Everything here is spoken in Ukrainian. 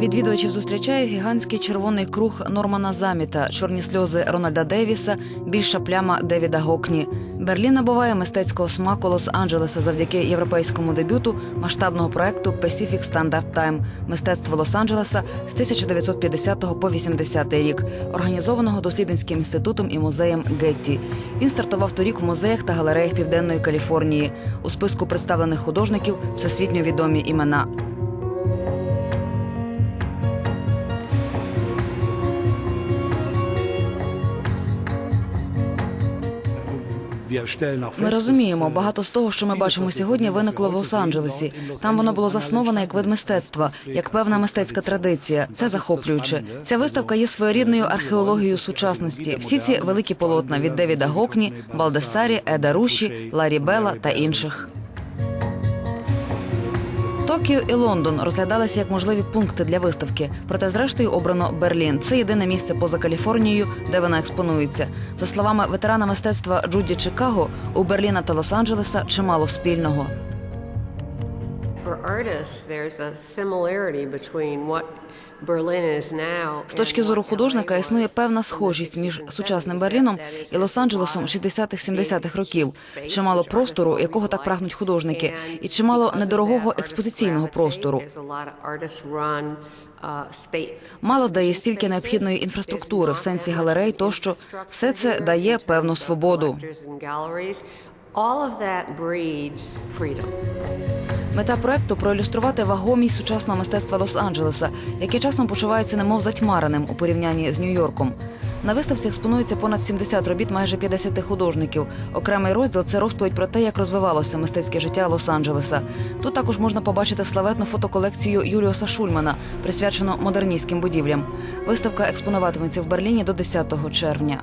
Відвідувачів зустрічає гігантський червоний круг Нормана Заміта, чорні сльози Рональда Девіса, більша пляма Девіда Гокні. Берлін набуває мистецького смаку Лос-Анджелеса завдяки європейському дебюту масштабного проекту Pacific Standard Time – мистецтво Лос-Анджелеса з 1950 по 80 рік, організованого дослідницьким інститутом і музеєм Гетті. Він стартував торік у музеях та галереях Південної Каліфорнії. У списку представлених художників всесвітньо відомі імена. Ми розуміємо, багато з того, що ми бачимо сьогодні, виникло в Лос-Анджелесі. Там воно було засноване як вид мистецтва, як певна мистецька традиція. Це захоплююче. Ця виставка є своєрідною археологією сучасності. Всі ці великі полотна від Девіда Гокні, Балдесарі, Еда Руші, Ларі Белла та інших. Токіо і Лондон розглядалися як можливі пункти для виставки. Проте, зрештою, обрано Берлін. Це єдине місце поза Каліфорнією, де вона експонується. За словами ветерана мистецтва Джуді Чикаго, у Берліна та Лос-Анджелеса чимало спільного. З точки зору художника існує певна схожість між сучасним Берліном і Лос-Анджелесом 60-х-70-х років. Чимало простору, якого так прагнуть художники, і чимало недорогого експозиційного простору. Мало де є стільки необхідної інфраструктури в сенсі галерей, тощо все це дає певну свободу. All of that breeds freedom. Мета проекту проілюструвати вагомість сучасного мистецтва Лос-Анджелеса, яке часом почувається немов затьмареним у порівнянні з Нью-Йорком. На виставці експонується понад 70 робіт майже 50 художників. Окремий розділ це розповідь про те, як розвивалося мистецьке життя Лос-Анджелеса. Тут також можна побачити славетну фотоколекцію Юліуса Шульмана, присвячену модерністським будівлям. Виставка експонуватиметься в Берліні до 10 червня.